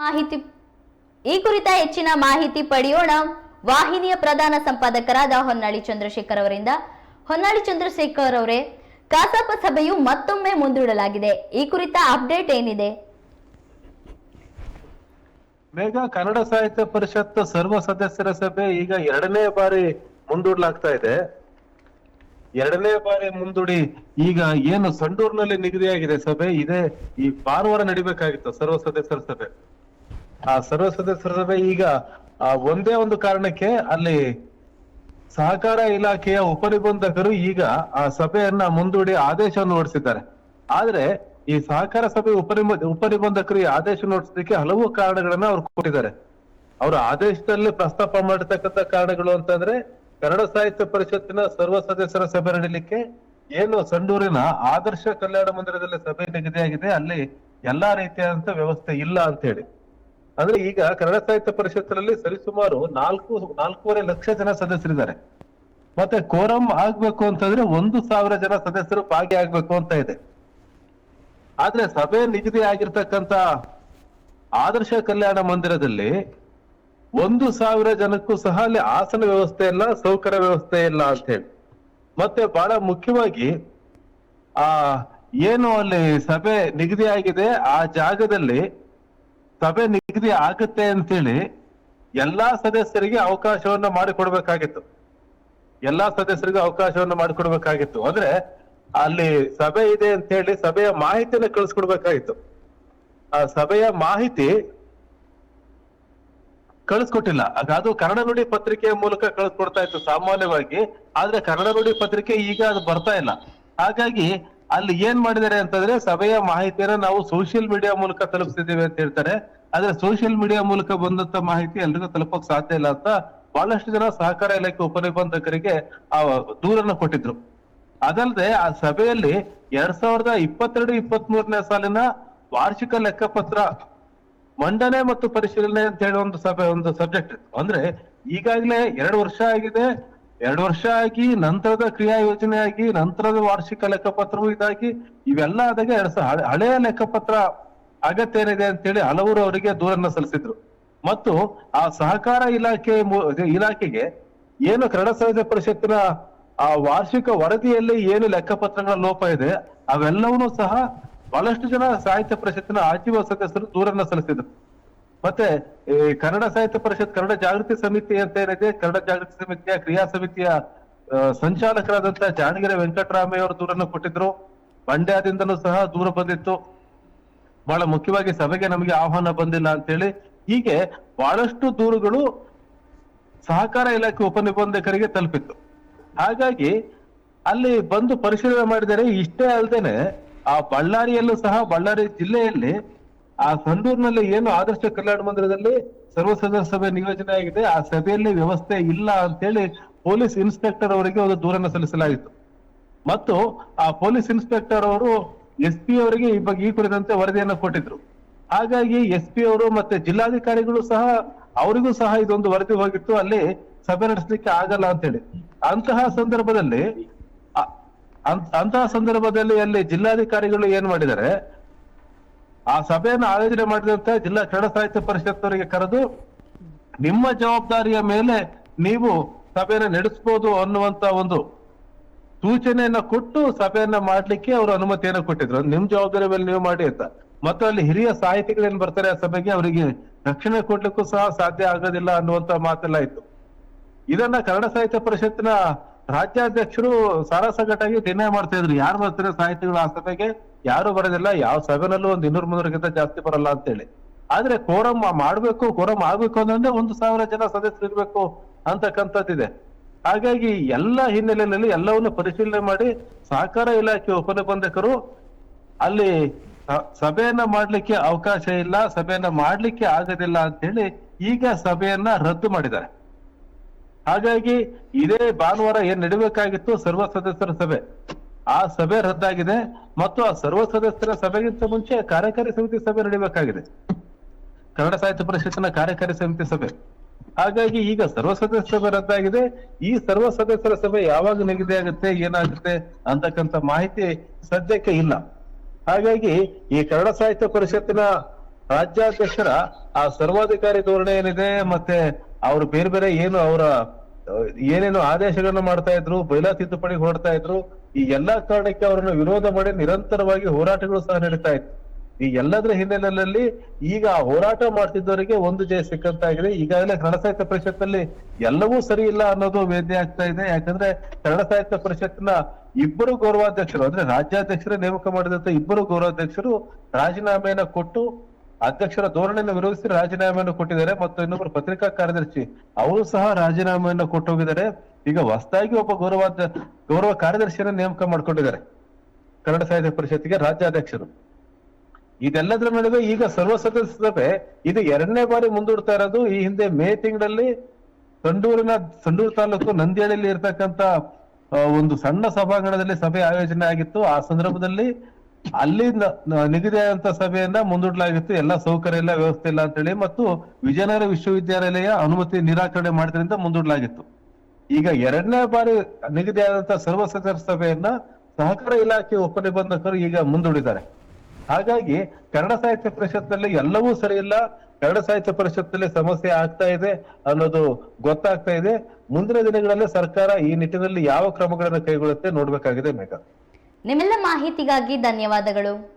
ಮಾಹಿತಿ ಈ ಕುರಿತ ಹೆಚ್ಚಿನ ಮಾಹಿತಿ ಪಡೆಯೋಣ. ವಾಹಿನಿಯ ಪ್ರಧಾನ ಸಂಪಾದಕರಾದ ಹೊನ್ನಾಳಿ ಚಂದ್ರಶೇಖರ್ ಅವರಿಂದ. ಹೊನ್ನಾಳಿ ಚಂದ್ರಶೇಖರ್ ಅವರೇ, ಕಸಾಪ ಸಭೆಯು ಮತ್ತೊಮ್ಮೆ ಮುಂದೂಡಲಾಗಿದೆ. ಈ ಕುರಿತ ಅಪ್ಡೇಟ್ ಏನಿದೆ? ಮೇಘ, ಕನ್ನಡ ಸಾಹಿತ್ಯ ಪರಿಷತ್ ಸರ್ವ ಸದಸ್ಯರ ಸಭೆ ಈಗ ಎರಡನೇ ಬಾರಿ ಮುಂದೂಡಲಾಗ್ತಾ ಇದೆ. ಎರಡನೇ ಬಾರಿ ಮುಂದೂಡಿ ಈಗ ಏನು ಸಂಡೂರ್ನಲ್ಲಿ ನಿಗದಿಯಾಗಿದೆ ಸಭೆ, ಇದೆ ಈ ಭಾನುವಾರ ನಡಿಬೇಕಾಗಿತ್ತು ಸರ್ವ ಸದಸ್ಯರ ಸಭೆ. ಆ ಸರ್ವ ಸದಸ್ಯರ ಸಭೆ ಈಗ ಒಂದೇ ಒಂದು ಕಾರಣಕ್ಕೆ ಅಲ್ಲಿ ಸಹಕಾರ ಇಲಾಖೆಯ ಉಪನಿಬಂಧಕರು ಈಗ ಆ ಸಭೆಯನ್ನ ಮುಂದೂಡಿ ಆದೇಶವನ್ನು ಹೊರಡಿಸಿದ್ದಾರೆ. ಆದ್ರೆ ಈ ಸಹಕಾರ ಸಭೆ ಉಪನಿಬ, ಉಪನಿಬಂಧಕರು ಈ ಆದೇಶ ಹೊರಡಿಸೋದಕ್ಕೆ ಹಲವು ಕಾರಣಗಳನ್ನ ಅವ್ರು ಕೊಟ್ಟಿದ್ದಾರೆ. ಅವರ ಆದೇಶದಲ್ಲಿ ಪ್ರಸ್ತಾಪ ಮಾಡಿರ್ತಕ್ಕಂಥ ಕಾರಣಗಳು ಅಂತಂದ್ರೆ, ಕನ್ನಡ ಸಾಹಿತ್ಯ ಪರಿಷತ್ತಿನ ಸರ್ವ ಸದಸ್ಯರ ಸಭೆ ನಡೀಲಿಕ್ಕೆ ಏನು ಸಂಡೂರಿನ ಆದರ್ಶ ಕಲ್ಯಾಣ ಮಂದಿರದಲ್ಲಿ ಸಭೆ ನಿಗದಿಯಾಗಿದೆ ಅಲ್ಲಿ ಎಲ್ಲಾ ರೀತಿಯಾದಂತ ವ್ಯವಸ್ಥೆ ಇಲ್ಲ ಅಂತ ಹೇಳಿ. ಅಂದ್ರೆ ಈಗ ಕನ್ನಡ ಸಾಹಿತ್ಯ ಪರಿಷತ್ತಿನಲ್ಲಿ ಸರಿಸುಮಾರು ನಾಲ್ಕು, ನಾಲ್ಕೂವರೆ ಲಕ್ಷ ಜನ ಸದಸ್ಯರಿದ್ದಾರೆ. ಮತ್ತೆ ಕೋರಂ ಆಗ್ಬೇಕು ಅಂತಂದ್ರೆ ಒಂದು ಸಾವಿರ ಜನ ಸದಸ್ಯರು ಭಾಗಿಯಾಗ್ಬೇಕು ಅಂತ ಇದೆ. ಆದ್ರೆ ಸಭೆ ನಿಗದಿ ಆಗಿರ್ತಕ್ಕಂತ ಆದರ್ಶ ಕಲ್ಯಾಣ ಮಂದಿರದಲ್ಲಿ ಒಂದು ಸಾವಿರ ಜನಕ್ಕೂ ಸಹ ಅಲ್ಲಿ ಆಸನ ವ್ಯವಸ್ಥೆ ಇಲ್ಲ ಸೌಕರ್ಯ ವ್ಯವಸ್ಥೆ ಇಲ್ಲ ಅಂತ ಹೇಳಿ. ಮತ್ತೆ ಬಹಳ ಮುಖ್ಯವಾಗಿ, ಆ, ಏನು ಅಲ್ಲಿ ಸಭೆ ನಿಗದಿ ಆಗಿದೆ, ಆ ಜಾಗದಲ್ಲಿ ಸಭೆ ನಿಗದಿ ಆಗುತ್ತೆ ಅಂತೇಳಿ ಎಲ್ಲಾ ಸದಸ್ಯರಿಗೆ ಅವಕಾಶವನ್ನ ಮಾಡಿಕೊಡ್ಬೇಕಾಗಿತ್ತು. ಎಲ್ಲಾ ಸದಸ್ಯರಿಗೂ ಅವಕಾಶವನ್ನ ಮಾಡಿಕೊಡ್ಬೇಕಾಗಿತ್ತು. ಅಂದ್ರೆ ಅಲ್ಲಿ ಸಭೆ ಇದೆ ಅಂತ ಹೇಳಿ ಸಭೆಯ ಮಾಹಿತಿನ ಕಳಿಸ್ಕೊಡ್ಬೇಕಾಗಿತ್ತು. ಆ ಸಭೆಯ ಮಾಹಿತಿ ಕಳಿಸ್ಕೊಟ್ಟಿಲ್ಲ. ಅದು ಕನ್ನಡ ನುಡಿ ಪತ್ರಿಕೆಯ ಮೂಲಕ ಕಳಿಸ್ಕೊಡ್ತಾ ಇತ್ತು ಸಾಮಾನ್ಯವಾಗಿ. ಆದ್ರೆ ಕನ್ನಡ ನುಡಿ ಪತ್ರಿಕೆ ಈಗ ಅದು ಬರ್ತಾ ಇಲ್ಲ. ಹಾಗಾಗಿ ಅಲ್ಲಿ ಏನ್ ಮಾಡಿದ್ದಾರೆ ಅಂತಂದ್ರೆ ಸಭೆಯ ಮಾಹಿತಿಯನ್ನ ನಾವು ಸೋಷಿಯಲ್ ಮೀಡಿಯಾ ಮೂಲಕ ತಲುಪಿಸಿದ್ದೀವಿ ಅಂತ ಹೇಳ್ತಾರೆ. ಆದ್ರೆ ಸೋಷಿಯಲ್ ಮೀಡಿಯಾ ಮೂಲಕ ಬಂದಂತ ಮಾಹಿತಿ ಎಲ್ರಿಗೂ ತಲುಪಕ್ ಸಾಧ್ಯ ಇಲ್ಲ ಅಂತ ಬಹಳಷ್ಟು ಜನ ಸಹಕಾರ ಇಲಾಖೆ ಉಪನಿಬಂಧಕರಿಗೆ ಆ ದೂರನ್ನ ಕೊಟ್ಟಿದ್ರು. ಅದಲ್ಲದೆ ಆ ಸಭೆಯಲ್ಲಿ ಎರಡ್ ಸಾವಿರದ ಇಪ್ಪತ್ತೆರಡು ಇಪ್ಪತ್ತ್ ಮೂರನೇ ಸಾಲಿನ ವಾರ್ಷಿಕ ಲೆಕ್ಕಪತ್ರ ಮಂಡನೆ ಮತ್ತು ಪರಿಶೀಲನೆ ಅಂತ ಹೇಳಿ ಒಂದು ಸಭೆ, ಒಂದು ಸಬ್ಜೆಕ್ಟ್ ಅಂದ್ರೆ ಈಗಾಗಲೇ ಎರಡು ವರ್ಷ ಆಗಿದೆ. ಎರಡು ವರ್ಷ ಆಗಿ ನಂತರದ ಕ್ರಿಯಾ ಯೋಜನೆ ಆಗಿ ನಂತರದ ವಾರ್ಷಿಕ ಲೆಕ್ಕಪತ್ರವೂ ಇದಾಗಿ ಇವೆಲ್ಲ ಆದಾಗ ಎರಡ್ ಹಳೆಯ ಲೆಕ್ಕಪತ್ರ ಅಗತ್ಯ ಏನಿದೆ ಅಂತ ಹೇಳಿ ಹಲವರು ಅವರಿಗೆ ದೂರನ್ನ ಸಲ್ಲಿಸಿದ್ರು. ಮತ್ತು ಆ ಸಹಕಾರ ಇಲಾಖೆ ಇಲಾಖೆಗೆ ಏನು ಕನ್ನಡ ಸಾಹಿತ್ಯ ಪರಿಷತ್ತಿನ ಆ ವಾರ್ಷಿಕ ವರದಿಯಲ್ಲಿ ಏನು ಲೆಕ್ಕಪತ್ರಗಳ ಲೋಪ ಇದೆ, ಅವೆಲ್ಲವನ್ನೂ ಸಹ ಬಹಳಷ್ಟು ಜನ ಸಾಹಿತ್ಯ ಪರಿಷತ್ತಿನ ಆಜೀವ ಸದಸ್ಯರು ದೂರನ್ನ ಸಲ್ಲಿಸಿದ್ರು. ಮತ್ತೆ ಈ ಕನ್ನಡ ಸಾಹಿತ್ಯ ಪರಿಷತ್, ಕನ್ನಡ ಜಾಗೃತಿ ಸಮಿತಿ ಅಂತ ಏನಿದೆ, ಕನ್ನಡ ಜಾಗೃತಿ ಸಮಿತಿಯ ಕ್ರಿಯಾ ಸಮಿತಿಯ ಸಂಚಾಲಕರಾದಂತಹ ಸಂಚಾಲಕರಾದಂತ ಜಾಣಗೆರೆ ವೆಂಕಟರಾಮಯ್ಯ ಅವರು ದೂರನ್ನು ಕೊಟ್ಟಿದ್ರು. ಮಂಡ್ಯದಿಂದಲೂ ಸಹ ದೂರ ಬಂದಿತ್ತು. ಬಹಳ ಮುಖ್ಯವಾಗಿ ಸಭೆಗೆ ನಮಗೆ ಆಹ್ವಾನ ಬಂದಿಲ್ಲ ಅಂತೇಳಿ ಹೀಗೆ ಬಹಳಷ್ಟು ದೂರುಗಳು ಸಹಕಾರ ಇಲಾಖೆ ಉಪನಿಬಂಧಕರಿಗೆ ತಲುಪಿತ್ತು. ಹಾಗಾಗಿ ಅಲ್ಲಿ ಬಂದು ಪರಿಶೀಲನೆ ಮಾಡಿದರೆ ಇಷ್ಟೇ ಅಲ್ಲದೇನೆ ಆ ಬಳ್ಳಾರಿಯಲ್ಲೂ ಸಹ, ಬಳ್ಳಾರಿ ಜಿಲ್ಲೆಯಲ್ಲಿ ಆ ಸಂಡೂರ್ನಲ್ಲಿ ಏನು ಆದರ್ಶ ಕಲ್ಯಾಣ ಮಂದಿರದಲ್ಲಿ ಸರ್ವ ಸದಸ್ಯ ಸಭೆ ನಿಯೋಜನೆ ಆಗಿದೆ, ಆ ಸಭೆಯಲ್ಲಿ ವ್ಯವಸ್ಥೆ ಇಲ್ಲ ಅಂತೇಳಿ ಪೊಲೀಸ್ ಇನ್ಸ್ಪೆಕ್ಟರ್ ಅವರಿಗೆ ಒಂದು ದೂರನ್ನು ಸಲ್ಲಿಸಲಾಯಿತು. ಮತ್ತು ಆ ಪೊಲೀಸ್ ಇನ್ಸ್ಪೆಕ್ಟರ್ ಅವರು ಎಸ್ ಪಿ ಅವರಿಗೆ ಈ ಬಗ್ಗೆ ಈ ಕುರಿತಂತೆ ವರದಿಯನ್ನು ಕೊಟ್ಟಿದ್ರು. ಹಾಗಾಗಿ ಎಸ್ ಪಿ ಅವರು ಮತ್ತೆ ಜಿಲ್ಲಾಧಿಕಾರಿಗಳು ಸಹ ಅವರಿಗೂ ಸಹ ಇದೊಂದು ವರದಿ ಹೋಗಿತ್ತು, ಅಲ್ಲಿ ಸಭೆ ನಡೆಸಲಿಕ್ಕೆ ಆಗಲ್ಲ ಅಂತ ಹೇಳಿ. ಅಂತಹ ಸಂದರ್ಭದಲ್ಲಿ ಅಂತಹ ಸಂದರ್ಭದಲ್ಲಿ ಅಲ್ಲಿ ಜಿಲ್ಲಾಧಿಕಾರಿಗಳು ಏನ್ ಮಾಡಿದ್ದಾರೆ, ಆ ಸಭೆಯನ್ನು ಆಯೋಜನೆ ಮಾಡಿದಂತ ಜಿಲ್ಲಾ ಕನ್ನಡ ಸಾಹಿತ್ಯ ಪರಿಷತ್ ಅವರಿಗೆ ಕರೆದು, ನಿಮ್ಮ ಜವಾಬ್ದಾರಿಯ ಮೇಲೆ ನೀವು ಸಭೆಯನ್ನು ನಡೆಸಬಹುದು ಅನ್ನುವಂತ ಒಂದು ಸೂಚನೆಯನ್ನ ಕೊಟ್ಟು ಸಭೆಯನ್ನ ಮಾಡ್ಲಿಕ್ಕೆ ಅವರು ಅನುಮತಿಯನ್ನ ಕೊಟ್ಟಿದ್ರು. ನಿಮ್ ಜವಾಬ್ದಾರಿ ಮೇಲೆ ನೀವು ಮಾಡಿ ಅಂತ. ಮತ್ತು ಅಲ್ಲಿ ಹಿರಿಯ ಸಾಹಿತಿಗಳೇನ್ ಬರ್ತಾರೆ ಆ ಸಭೆಗೆ, ಅವರಿಗೆ ರಕ್ಷಣೆ ಕೊಡ್ಲಿಕ್ಕೂ ಸಹ ಸಾಧ್ಯ ಆಗೋದಿಲ್ಲ ಅನ್ನುವಂತ ಮಾತೆಲ್ಲ ಇತ್ತು. ಇದನ್ನ ಕನ್ನಡ ಸಾಹಿತ್ಯ ಪರಿಷತ್ತಿನ ರಾಜ್ಯಾಧ್ಯಕ್ಷರು ಸಾರಾಸಗಟ್ಟಾಗಿ ನಿರ್ಣಯ ಮಾಡ್ತಾ ಇದ್ರು. ಯಾರು ಬರ್ತಾರೆ ಸಾಹಿತಿಗಳು ಆ ಸಭೆಗೆ? ಯಾರು ಬರೋದಿಲ್ಲ. ಯಾವ ಸಭೆನಲ್ಲೂ ಒಂದ್ ಇನ್ನೂರು ಮುನ್ನೂರಕ್ಕಿಂತ ಜಾಸ್ತಿ ಬರಲ್ಲ ಅಂತೇಳಿ. ಆದ್ರೆ ಕೋರಂ ಮಾಡ್ಬೇಕು ಕೋರಂ ಆಗ್ಬೇಕು ಅಂದ್ರೆ ಒಂದು ಸಾವಿರ ಜನ ಸದಸ್ಯರು ಇರ್ಬೇಕು ಅಂತಕ್ಕಂಥದ್ದಿದೆ. ಹಾಗಾಗಿ ಎಲ್ಲ ಹಿನ್ನೆಲೆಯಲ್ಲಿ ಎಲ್ಲವನ್ನು ಪರಿಶೀಲನೆ ಮಾಡಿ ಸಹಕಾರ ಇಲಾಖೆ ಉಪನಿಬಂಧಕರು ಅಲ್ಲಿ ಸಭೆಯನ್ನ ಮಾಡ್ಲಿಕ್ಕೆ ಅವಕಾಶ ಇಲ್ಲ, ಸಭೆಯನ್ನ ಮಾಡ್ಲಿಕ್ಕೆ ಆಗದಿಲ್ಲ ಅಂತ ಹೇಳಿ ಈಗ ಸಭೆಯನ್ನ ರದ್ದು ಮಾಡಿದ್ದಾರೆ. ಹಾಗಾಗಿ ಇದೇ ಭಾನುವಾರ ಏನ್ ನಡಿಬೇಕಾಗಿತ್ತು? ಸರ್ವ ಸದಸ್ಯರ ಸಭೆ. ಆ ಸಭೆ ರದ್ದಾಗಿದೆ ಮತ್ತು ಆ ಸರ್ವ ಸದಸ್ಯರ ಸಭೆಗಿಂತ ಮುಂಚೆ ಕಾರ್ಯಕಾರಿ ಸಮಿತಿ ಸಭೆ ನಡಿಬೇಕಾಗಿದೆ. ಕನ್ನಡ ಸಾಹಿತ್ಯ ಪರಿಷತ್ತಿನ ಕಾರ್ಯಕಾರಿ ಸಮಿತಿ ಸಭೆ. ಹಾಗಾಗಿ ಈಗ ಸರ್ವ ಸದಸ್ಯ ಸಭೆ ರದ್ದಾಗಿದೆ. ಈ ಸರ್ವ ಸದಸ್ಯರ ಸಭೆ ಯಾವಾಗ ನಿಗದಿ ಆಗುತ್ತೆ, ಏನಾಗುತ್ತೆ ಅಂತಕ್ಕಂಥ ಮಾಹಿತಿ ಸದ್ಯಕ್ಕೆ ಇಲ್ಲ. ಹಾಗಾಗಿ ಈ ಕನ್ನಡ ಸಾಹಿತ್ಯ ಪರಿಷತ್ತಿನ ರಾಜ್ಯಾಧ್ಯಕ್ಷರ ಆ ಸರ್ವಾಧಿಕಾರಿ ಧೋರಣೆ ಏನಿದೆ, ಮತ್ತೆ ಅವರು ಬೇರೆ ಬೇರೆ ಏನು ಅವರ, ಏನೇನು ಆದೇಶಗಳನ್ನ ಮಾಡ್ತಾ ಇದ್ರು, ಬೈಲಾ ತಿದ್ದುಪಡಿ ಹೊರಡ್ತಾ ಇದ್ರು, ಈ ಎಲ್ಲಾ ಕಾರಣಕ್ಕೆ ಅವರನ್ನು ವಿರೋಧ ಮಾಡಿ ನಿರಂತರವಾಗಿ ಹೋರಾಟಗಳು ಸಹ ನಡೀತಾ ಇತ್ತು. ಈ ಎಲ್ಲದರ ಹಿನ್ನೆಲೆಯಲ್ಲಿ ಈಗ ಹೋರಾಟ ಮಾಡ್ತಿದ್ದವರಿಗೆ ಒಂದು ಜಯ ಸಿಕ್ಕಂತಾಗಿದೆ ಈಗಾಗಲೇ ಕನ್ನಡ ಸಾಹಿತ್ಯ ಪರಿಷತ್ತಲ್ಲಿ ಎಲ್ಲವೂ ಸರಿ ಇಲ್ಲ ಅನ್ನೋದು ವೇದ್ಯ ಆಗ್ತಾ ಇದೆ. ಯಾಕಂದ್ರೆ ಕನ್ನಡ ಸಾಹಿತ್ಯ ಪರಿಷತ್ನ ಇಬ್ಬರು ಗೌರವಾಧ್ಯಕ್ಷರು, ಅಂದ್ರೆ ರಾಜ್ಯಾಧ್ಯಕ್ಷರೇ ನೇಮಕ ಮಾಡಿದಂತ ಇಬ್ಬರು ಗೌರವಾಧ್ಯಕ್ಷರು ರಾಜೀನಾಮೆಯನ್ನ ಕೊಟ್ಟು ಅಧ್ಯಕ್ಷರ ಧೋರಣೆಯನ್ನು ವಿರೋಧಿಸಿ ರಾಜೀನಾಮೆಯನ್ನು ಕೊಟ್ಟಿದ್ದಾರೆ. ಮತ್ತು ಇನ್ನೊಬ್ಬರು ಪತ್ರಿಕಾ ಕಾರ್ಯದರ್ಶಿ, ಅವರು ಸಹ ರಾಜೀನಾಮೆಯನ್ನು ಕೊಟ್ಟು ಹೋಗಿದ್ದಾರೆ ಈಗ ಹೊಸದಾಗಿ ಒಬ್ಬ ಗೌರವಾಧ್ಯ, ಗೌರವ ಕಾರ್ಯದರ್ಶಿಯನ್ನ ನೇಮಕ ಮಾಡ್ಕೊಂಡಿದ್ದಾರೆ ಕನ್ನಡ ಸಾಹಿತ್ಯ ಪರಿಷತ್ತಿಗೆ ರಾಜ್ಯಾಧ್ಯಕ್ಷರು. ಇದೆಲ್ಲದರ ನಡುವೆ ಈಗ ಸರ್ವ ಸದಸ್ಯ ಸಭೆ ಇದು ಎರಡನೇ ಬಾರಿ ಮುಂದೂಡ್ತಾ ಇರೋದು. ಈ ಹಿಂದೆ ಮೇ ತಿಂಗಳಲ್ಲಿ ಸಂಡೂರಿನ, ಸಂಡೂರು ತಾಲೂಕು ನಂದಿಯಳ್ಳಿಯಲ್ಲಿ ಇರ್ತಕ್ಕಂತ ಒಂದು ಸಣ್ಣ ಸಭಾಂಗಣದಲ್ಲಿ ಸಭೆ ಆಯೋಜನೆ ಆಗಿತ್ತು. ಆ ಸಂದರ್ಭದಲ್ಲಿ ಅಲ್ಲಿ ನಿಗದಿಯಾದಂತ ಸಭೆಯನ್ನ ಮುಂದೂಡಲಾಗಿತ್ತು. ಎಲ್ಲ ಸೌಕರ್ಯ ಇಲ್ಲ ವ್ಯವಸ್ಥೆ ಇಲ್ಲ ಅಂತೇಳಿ ಮತ್ತು ವಿಜಯನಗರ ವಿಶ್ವವಿದ್ಯಾಲಯ ಅನುಮತಿ ನಿರಾಕರಣೆ ಮಾಡಿದ್ರಿಂದ ಮುಂದೂಡಲಾಗಿತ್ತು. ಈಗ ಎರಡನೇ ಬಾರಿ ನಿಗದಿಯಾದಂತ ಸರ್ವ ಸದಸ್ಯ ಸಭೆಯನ್ನ ಸಹಕಾರ ಇಲಾಖೆ ಉಪನಿಬಂಧಕರು ಈಗ ಮುಂದೂಡಿದ್ದಾರೆ. ಹಾಗಾಗಿ ಕನ್ನಡ ಸಾಹಿತ್ಯ ಪರಿಷತ್ನಲ್ಲಿ ಎಲ್ಲವೂ ಸರಿ ಕನ್ನಡ ಸಾಹಿತ್ಯ ಪರಿಷತ್ನಲ್ಲಿ ಸಮಸ್ಯೆ ಆಗ್ತಾ ಇದೆ ಅನ್ನೋದು ಗೊತ್ತಾಗ್ತಾ ಇದೆ. ಮುಂದಿನ ದಿನಗಳಲ್ಲಿ ಸರ್ಕಾರ ಈ ನಿಟ್ಟಿನಲ್ಲಿ ಯಾವ ಕ್ರಮಗಳನ್ನು ಕೈಗೊಳ್ಳುತ್ತೆ ನೋಡ್ಬೇಕಾಗಿದೆ ಮೇಘ. ನಿಮ್ಮೆಲ್ಲ ಮಾಹಿತಿಗಾಗಿ ಧನ್ಯವಾದಗಳು.